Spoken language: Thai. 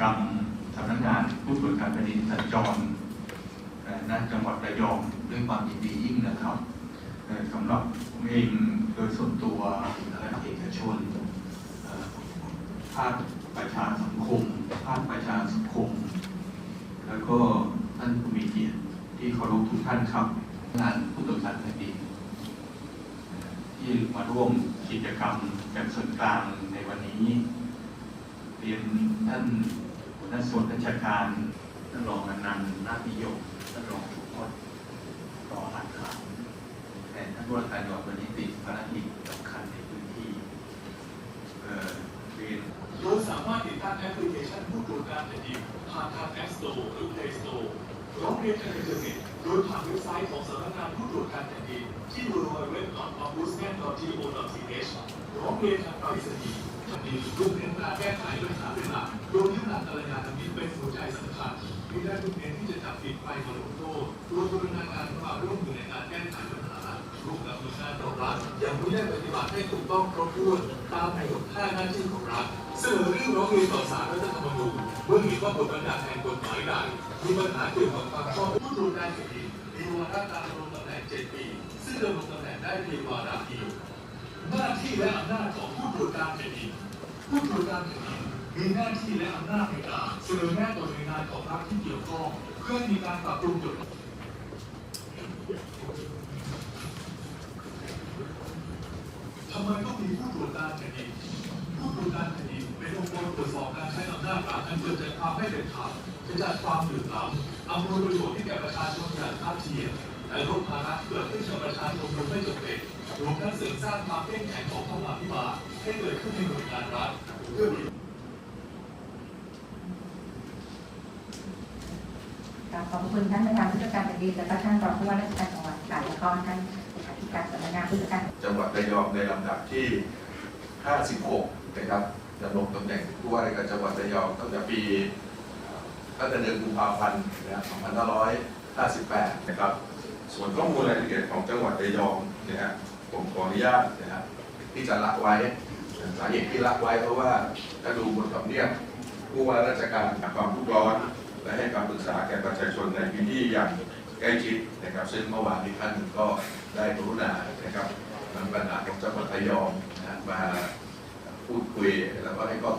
กรรมสำนักงานผู้ตรวจการแผ่นดินสัญจรเอ่อณจังหวัดระยองด้วยความยินดียิ่งนะครับสำหรับผมเองโดยส่วนตัวและเอกชนภาคประชาสังคม ภาคประชาสังคม แล้วก็ท่านผู้มีเกียรติที่เคารพทุกท่านครับ งานผู้ตรวจการแผ่นดินที่มาร่วมกิจกรรมแบบส่วนกลางในวันนี้ เรียนท่าน หัวหน้าส่วนราชการท่านรองอนันต์นาคนิยมท่านรองสุพจน์รองอัดขาวแทนท่านผู้ว่าการจังหวัดวันนี้ติดภารกิจสำคัญในพื้นที่เอ่อเรียนโดยสามารถติดตั้งแอปพลิเคชันผู้ตรวจการแผ่นดินผ่านทาง App Store หรือ Play Store ร้องเรียนทางอินเทอร์เน็ตโดยผ่านเว็บไซต์ของสำนักงานผู้ตรวจการแผ่นดินที่ www.ombudsman.go.th ร้องเรียนทางไปรษณีย์ แผ่นดินรวมถึงการแก้ไขปัญหาเป็นหลักโดยยึดหลักการงานทางนี้เป็นหัวใจสำคัญมีได้ทุกเน้นที่จะจับผิดไปมาลงโทษรวมถึงการความร่วมมือในการแก้ไขปัญหาร่วมกับหน่วยงานของรัฐยังไม่ได้ปฏิบัติให้ถูกต้องครบถ้วนตามในกฎห้าหน้าที่ของรัฐเสนอเรื่องร้องเรียนต่อศาลรัฐธรรมนูญเมื่อเห็นว่าบทบัญญัติแห่งกฎหมายใดมีปัญหาเกี่ยวกับความชอบผู้ตรวจการแผ่นดินมีวาระการดำรงตำแหน่ง7ปี ซึ่งดำรงตำแหน่งได้เพียงวาระเดียว หน้าที่และอำนาจของผู้ตรวจการแผ่นดินผู้ตรวจการแผ่นดินมีหน้าที่และอำนาจในการเสนอแนะต่อหน่วยงานของรัฐที่เกี่ยวข้องเพื่อให้มีการปรับปรุงกฎทำไมต้องมีผู้ตรวจการแผ่นดินผู้ตรวจการแผ่นดินเป็นองค์กรตรวจสอบการใช้อำนาจรัฐอันเกิดจากความไม่เป็นธรรมขจัดความเหลื่อมล้ำอำนวยประโยชน์ให้แก่ประชาชนอย่างเท่าเทียมและลดภาระเกิดขึ้นกับประชาชนโดยไม่จ รวมทั้งเสริมสร้างความเข้มแข็งของธรรมาภิบาลให้เกิดขึ้นในหน่วยงานรัฐเพื่อขอบคุณท่านประธานผู้จัดการแผ่นดินและท่านรองผู้ว่าราชการจังหวัดค่ะแล้วก็ท่านเลขาธิการสำนักงานผู้จัดการจังหวัดระยองในลำดับที่ 56 นะครับดำรงตำแหน่งผู้ว่าราชการจังหวัดระยองตั้งแต่ปีตั้งแต่เดือนกุมภาพันธ์นะครับ2558 นะครับ ส่วนข้อมูลรายละเอียดของจังหวัดระยองนะฮะ นุญาตนะครับที่จะละไว้สาเหตุที่ละไว้เพราะว่าถ้าดูบนสำเนียงผู้ว่าราชการความทุกร้อน และให้คำปรึกษาแก่ประชาชนในพื้นที่อย่างใกล้ชิดนะครับ ซึ่งเมื่อวานนี้ท่านก็ได้กรุณานะครับนำปัญหาของจังหวัดระยองนะมาพูดคุยแล้วก็ให้ข้อคิด